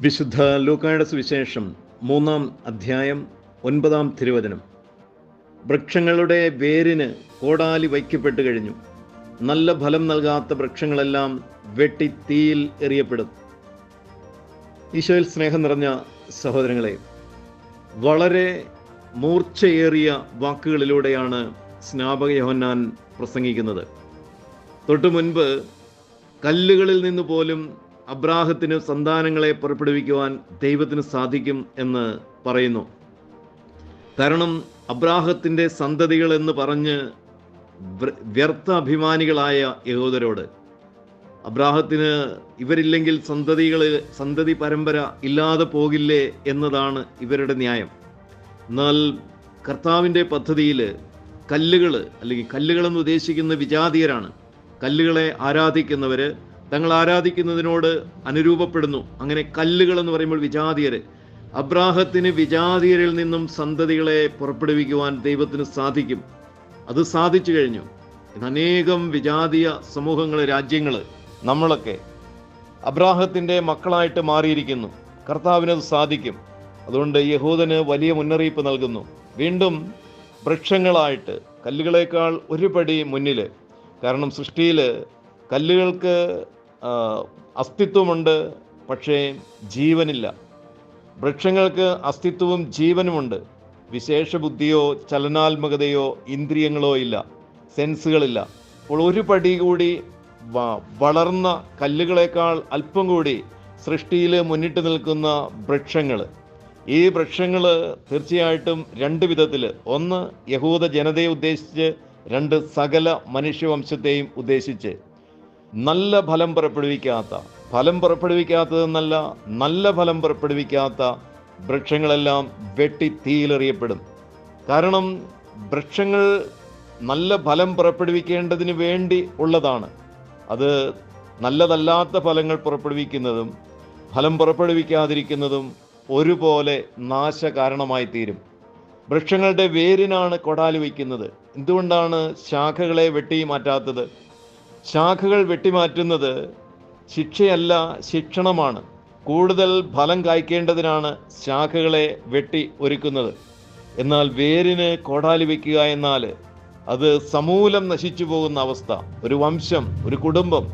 വിശുദ്ധ ലൂക്കായുടെ സുവിശേഷം മൂന്നാം അധ്യായം ഒൻപതാം തിരുവചനം. വൃക്ഷങ്ങളുടെ വേരിന് കോടാലി വയ്ക്കപ്പെട്ട് കഴിഞ്ഞു. നല്ല ഫലം നൽകാത്ത വൃക്ഷങ്ങളെല്ലാം വെട്ടി തീയിൽ എറിയപ്പെടും. ഈശോയിൽ സ്നേഹം നിറഞ്ഞ സഹോദരങ്ങളെ വളരെ മൂർച്ചയേറിയ വാക്കുകളിലൂടെയാണ് സ്നാപക യോഹന്നാൻ പ്രസംഗിക്കുന്നത്. തൊട്ടു മുൻപ് കല്ലുകളിൽ നിന്ന് പോലും അബ്രാഹത്തിന് സന്താനങ്ങളെ പുറപ്പെടുവിക്കുവാൻ ദൈവത്തിന് സാധിക്കും എന്ന് പറയുന്നു. കാരണം അബ്രാഹത്തിന്റെ സന്തതികൾ എന്ന് പറഞ്ഞ് വ്യർത്ഥ അഭിമാനികളായ യഹോദരോട് അബ്രാഹത്തിന് ഇവരില്ലെങ്കിൽ സന്തതികൾ സന്തതി പരമ്പര ഇല്ലാതെ പോകില്ലേ എന്നതാണ് ഇവരുടെ ന്യായം. എന്നാൽ കർത്താവിന്റെ പദ്ധതിയിൽ കല്ലുകൾ അല്ലെങ്കിൽ കല്ലുകളെന്ന് ഉദ്ദേശിക്കുന്ന വിജാതീയരാണ്. കല്ലുകളെ ആരാധിക്കുന്നവർ തങ്ങൾ ആരാധിക്കുന്നതിനോട് അനുരൂപപ്പെടുന്നു. അങ്ങനെ കല്ലുകൾ എന്ന് പറയുമ്പോൾ വിജാതീയർ അബ്രാഹത്തിന് വിജാതിയരിൽ നിന്നും സന്തതികളെ പുറപ്പെടുവിക്കുവാൻ ദൈവത്തിന് സാധിക്കും. അത് സാധിച്ചു കഴിഞ്ഞു. അനേകം വിജാതീയ സമൂഹങ്ങൾ രാജ്യങ്ങൾ നമ്മളൊക്കെ അബ്രാഹത്തിന്റെ മക്കളായിട്ട് മാറിയിരിക്കുന്നു. കർത്താവിനത് സാധിക്കും. അതുകൊണ്ട് യഹൂദന് വലിയ മുന്നറിയിപ്പ് നൽകുന്നു. വീണ്ടും വൃക്ഷങ്ങളായിട്ട് കല്ലുകളേക്കാൾ ഒരു പടി മുന്നിൽ കാരണം സൃഷ്ടിയിൽ കല്ലുകൾക്ക് അസ്തിത്വമുണ്ട് പക്ഷേ ജീവനില്ല. വൃക്ഷങ്ങൾക്ക് അസ്തിത്വവും ജീവനുമുണ്ട്. വിശേഷ ബുദ്ധിയോ ചലനാത്മകതയോ ഇന്ദ്രിയങ്ങളോ ഇല്ല. സെൻസുകളില്ല. അപ്പോൾ ഒരു പടി കൂടി വളർന്ന കല്ലുകളേക്കാൾ അല്പം കൂടി സൃഷ്ടിയിൽ മുന്നിട്ട് നിൽക്കുന്ന വൃക്ഷങ്ങൾ. ഈ വൃക്ഷങ്ങൾ തീർച്ചയായിട്ടും രണ്ട് വിധത്തിൽ. ഒന്ന് യഹൂദ ജനതയെ ഉദ്ദേശിച്ച് രണ്ട് സകല മനുഷ്യവംശത്തെയും ഉദ്ദേശിച്ച്. നല്ല ഫലം പുറപ്പെടുവിക്കാത്ത ഫലം പുറപ്പെടുവിക്കാത്തതെന്നല്ല നല്ല ഫലം പുറപ്പെടുവിക്കാത്ത വൃക്ഷങ്ങളെല്ലാം വെട്ടി തീയിലെറിയപ്പെടും കാരണം വൃക്ഷങ്ങൾ നല്ല ഫലം പുറപ്പെടുവിക്കേണ്ടതിന് വേണ്ടി ഉള്ളതാണ്. അത് നല്ലതല്ലാത്ത ഫലങ്ങൾ പുറപ്പെടുവിക്കുന്നതും ഫലം പുറപ്പെടുവിക്കാതിരിക്കുന്നതും ഒരുപോലെ നാശകാരണമായി തീരും. വൃക്ഷങ്ങളുടെ വേരിനാണ് കൊടാലി വയ്ക്കുന്നത്. എന്തുകൊണ്ടാണ് ശാഖകളെ വെട്ടി മാറ്റാത്തത്? ശാഖകൾ വെട്ടിമാറ്റുന്നത് ശിക്ഷയല്ല ശിക്ഷണമാണ്. കൂടുതൽ ഫലം കായ്ക്കേണ്ടതിനാണ് ശാഖകളെ വെട്ടി ഒരുക്കുന്നത്. എന്നാൽ വേരിന് കോടാലി വയ്ക്കുക എന്നാൽ അത് സമൂലം നശിച്ചു പോകുന്ന അവസ്ഥ. ഒരു വംശം ഒരു കുടുംബം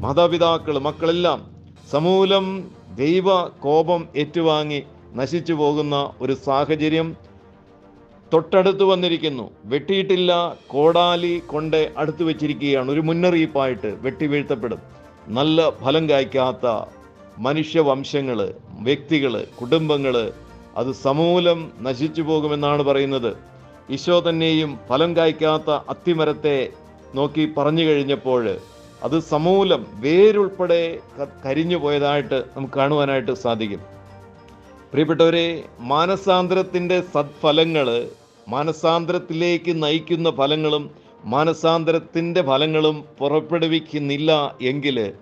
മാതാപിതാക്കൾ മക്കളെല്ലാം സമൂലം ദൈവ കോപം ഏറ്റുവാങ്ങി നശിച്ചു പോകുന്ന ഒരു സാഹചര്യം തൊട്ടടുത്ത് വന്നിരിക്കുന്നു. വെട്ടിയിട്ടില്ല കോടാലി കൊണ്ട് അടുത്ത് വെച്ചിരിക്കുകയാണ്. ഒരു മുന്നറിയിപ്പായിട്ട് വെട്ടി വീഴ്ത്തപ്പെടും. നല്ല ഫലം കായ്ക്കാത്ത മനുഷ്യവംശങ്ങൾ വ്യക്തികൾ കുടുംബങ്ങൾ അത് സമൂലം നശിച്ചു പോകുമെന്നാണ് പറയുന്നത്. ഈശോ തന്നെയും ഫലം കായ്ക്കാത്ത അത്തിമരത്തെ നോക്കി പറഞ്ഞു കഴിഞ്ഞപ്പോൾ അത് സമൂലം വേരുൾപ്പെടെ കരിഞ്ഞു പോയതായിട്ട് നമുക്ക് കാണുവാനായിട്ട് സാധിക്കും. പ്രിയപ്പെട്ടവരെ മാനസാന്തരത്തിന്റെ സത്ഫലങ്ങൾ മാനസാന്തരത്തിലേക്ക് നയിക്കുന്ന ഫലങ്ങളും മാനസാന്തരത്തിന്റെ ഫലങ്ങളും പുറപ്പെടുവിക്കുന്നില്ല എങ്കിൽ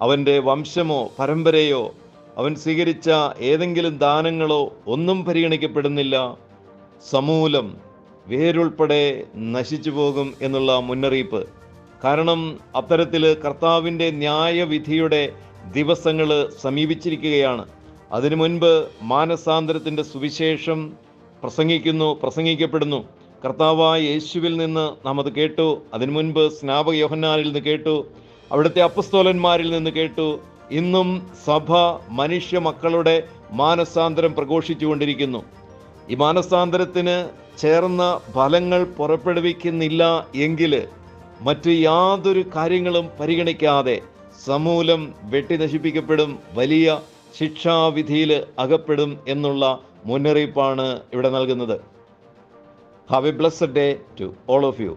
അവന്റെ വംശമോ പരമ്പരയോ അവൻ സ്വീകരിച്ച ഏതെങ്കിലും ദാനങ്ങളോ ഒന്നും പരിഗണിക്കപ്പെടുന്നില്ല. സമൂലം വേരുൾപ്പെടെ നശിച്ചു പോകും എന്നുള്ള മുന്നറിയിപ്പ്. കാരണം അത്തരത്തിൽ കർത്താവിന്റെ ന്യായവിധിയുടെ ദിവസങ്ങൾ സമീപിച്ചിരിക്കുകയാണ്. അതിനു മുൻപ് മാനസാന്തരത്തിന്റെ സുവിശേഷം പ്രസംഗിക്കുന്നു പ്രസംഗിക്കപ്പെടുന്നു. കർത്താവായ യേശുവിൽ നിന്ന് നാം അത് കേട്ടു. അതിനു മുൻപ് സ്നാപക യോഹന്നാനിൽ നിന്ന് കേട്ടു. അവിടുത്തെ അപ്പസ്തോലന്മാരിൽ നിന്ന് കേട്ടു. ഇന്നും സഭ മനുഷ്യ മക്കളുടെ മാനസാന്തരം പ്രഘോഷിച്ചുകൊണ്ടിരിക്കുന്നു. ഈ മാനസാന്തരത്തിന് ചേർന്ന ഫലങ്ങൾ പുറപ്പെടുവിക്കുന്നില്ല എങ്കിൽ മറ്റ് യാതൊരു കാര്യങ്ങളും പരിഗണിക്കാതെ സമൂലം വെട്ടി നശിപ്പിക്കപ്പെടും. വലിയ ശിക്ഷാവിധിയിൽ അകപ്പെടും എന്നുള്ള മുന്നറിയിപ്പാണ് ഇവിടെ നൽകുന്നത്. Have a blessed day to all of you.